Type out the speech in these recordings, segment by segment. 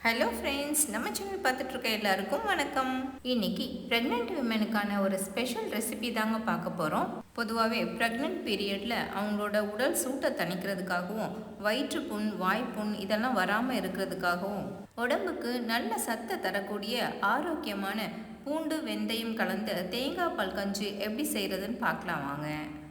Hello friends நம்ம channel பார்த்துட்ருக்க எல்லாருக்கும் வணக்கம். இன்னைக்கு ப்ரெக்னென்ட் விமனுக்கான ஒரு ஸ்பெஷல் ரெசிபி தாங்க பார்க்க போகிறோம் பொதுவாகவே ப்ரெக்னென்ட் பீரியடில் அவங்களோட உடல் சூட்டை தணிக்கிறதுக்காகவும் வயிற்றுப்புண் வாய்ப்புண் இதெல்லாம் வராமல் இருக்கிறதுக்காகவும் உடம்புக்கு நல்ல சத்தை தரக்கூடிய ஆரோக்கியமான பூண்டு வெந்தயம் கலந்த தேங்காய் பால் கஞ்சி எப்படி செய்கிறதுன்னு பார்க்கலாம் வாங்க.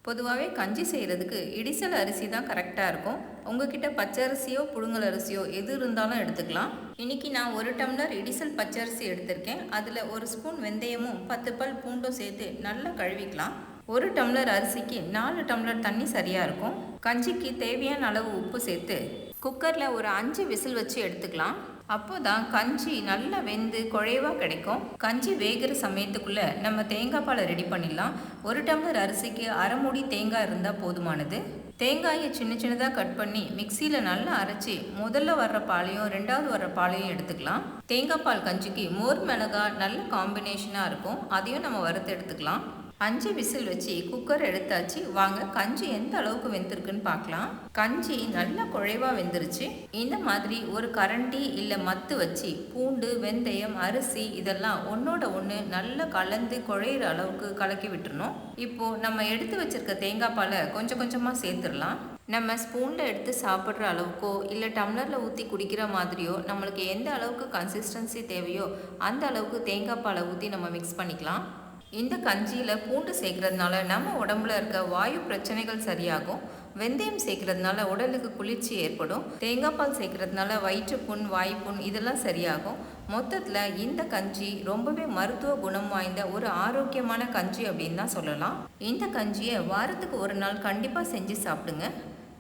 பொதுவாகவே கஞ்சி செய்கிறதுக்கு இடிசல் அரிசி தான் கரெக்டாக இருக்கும். உங்ககிட்ட பச்சரிசியோ புழுங்கல் அரிசியோ எது இருந்தாலும் எடுத்துக்கலாம். இன்னைக்கு நான் ஒரு டம்ளர் இடிசல் பச்சை அரிசி எடுத்திருக்கேன். அதில் ஒரு ஸ்பூன் வெந்தயமும் பத்து பல் பூண்டும் சேர்த்து நல்லா கழுவிக்கலாம். ஒரு டம்ளர் அரிசிக்கு நாலு டம்ளர் தண்ணி சரியாக இருக்கும். கஞ்சிக்கு தேவையான அளவு உப்பு சேர்த்து குக்கரில் ஒரு அஞ்சு விசில் வச்சு எடுத்துக்கலாம். அப்போதான் கஞ்சி நல்லா வெந்து குழைவா கிடைக்கும். கஞ்சி வேகிற சமயத்துக்குள்ளே நம்ம தேங்காய் பாலை ரெடி பண்ணிடலாம். ஒரு டம்ளர் அரிசிக்கு அரை மூடி தேங்காய் இருந்தால் போதுமானது. தேங்காயை சின்ன சின்னதாக கட் பண்ணி மிக்சியில் நல்லா அரைச்சி முதல்ல வர்ற பாலையும் ரெண்டாவது வர்ற பாலையும் எடுத்துக்கலாம். தேங்காய் பால் கஞ்சிக்கு மோர் மிளகாய் நல்ல காம்பினேஷனாக இருக்கும். அதையும் நம்ம வறுத்து எடுத்துக்கலாம். அஞ்சு விசில் வச்சு குக்கர் எடுத்தாச்சு. வாங்க கஞ்சி எந்த அளவுக்கு வெந்திருக்குன்னு பார்க்கலாம். கஞ்சி நல்லா குழைவாக வெந்துருச்சு. இந்த மாதிரி ஒரு கரண்டி இல்லை மத்து வச்சு பூண்டு வெந்தயம் அரிசி இதெல்லாம் ஒன்றோட ஒன்று நல்லா கலந்து குழையிற அளவுக்கு கலக்கி விட்டுறணும். இப்போ நம்ம எடுத்து வச்சிருக்க தேங்காய் பாலை கொஞ்சம் கொஞ்சமாக சேர்த்துடலாம். நம்ம ஸ்பூனில் எடுத்து சாப்பிட்ற அளவுக்கோ இல்லை டம்ளரில் ஊற்றி குடிக்கிற மாதிரியோ நம்மளுக்கு எந்த அளவுக்கு கன்சிஸ்டன்சி தேவையோ அந்த அளவுக்கு தேங்காய் பாலை ஊற்றி நம்ம மிக்ஸ் பண்ணிக்கலாம். இந்த கஞ்சியில் பூண்டு சேர்க்கறதுனால நம்ம உடம்புல இருக்க வாயு பிரச்சனைகள் சரியாகும். வெந்தயம் சேர்க்கறதுனால உடலுக்கு குளிர்ச்சி ஏற்படும். தேங்காய் பால் சேர்க்கறதுனால வயிற்றுப்புண் வாய்ப்புண் இதெல்லாம் சரியாகும். மொத்தத்தில் இந்த கஞ்சி ரொம்பவே மருத்துவ குணம் வாய்ந்த ஒரு ஆரோக்கியமான கஞ்சி அப்படின்னு தான் சொல்லலாம். இந்த கஞ்சியை வாரத்துக்கு ஒரு நாள் கண்டிப்பாக செஞ்சு சாப்பிடுங்க.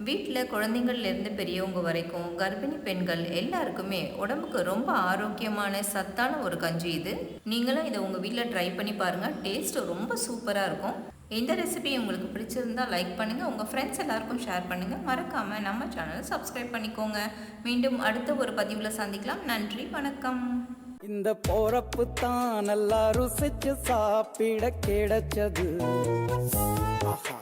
வீட்டில் குழந்தைங்கள்லேருந்து பெரியவங்க வரைக்கும் கர்ப்பிணி பெண்கள் எல்லாருக்குமே உடம்புக்கு ரொம்ப ஆரோக்கியமான சத்தான ஒரு கஞ்சி இது. நீங்களும் இதை உங்கள் வீட்டில் ட்ரை பண்ணி பாருங்கள் டேஸ்ட் ரொம்ப சூப்பராக இருக்கும். இந்த ரெசிபி உங்களுக்கு பிடிச்சிருந்தா லைக் பண்ணுங்கள் உங்கள் ஃப்ரெண்ட்ஸ் எல்லாருக்கும் ஷேர் பண்ணுங்கள் மறக்காமல் நம்ம சேனலை சப்ஸ்கிரைப் பண்ணிக்கோங்க. மீண்டும் அடுத்த ஒரு பதிவில் சந்திக்கலாம். நன்றி வணக்கம். இந்த போறப்பு தான் நல்லா ருசிச்சு சாப்பிட கிடைச்சது. ஆஹா.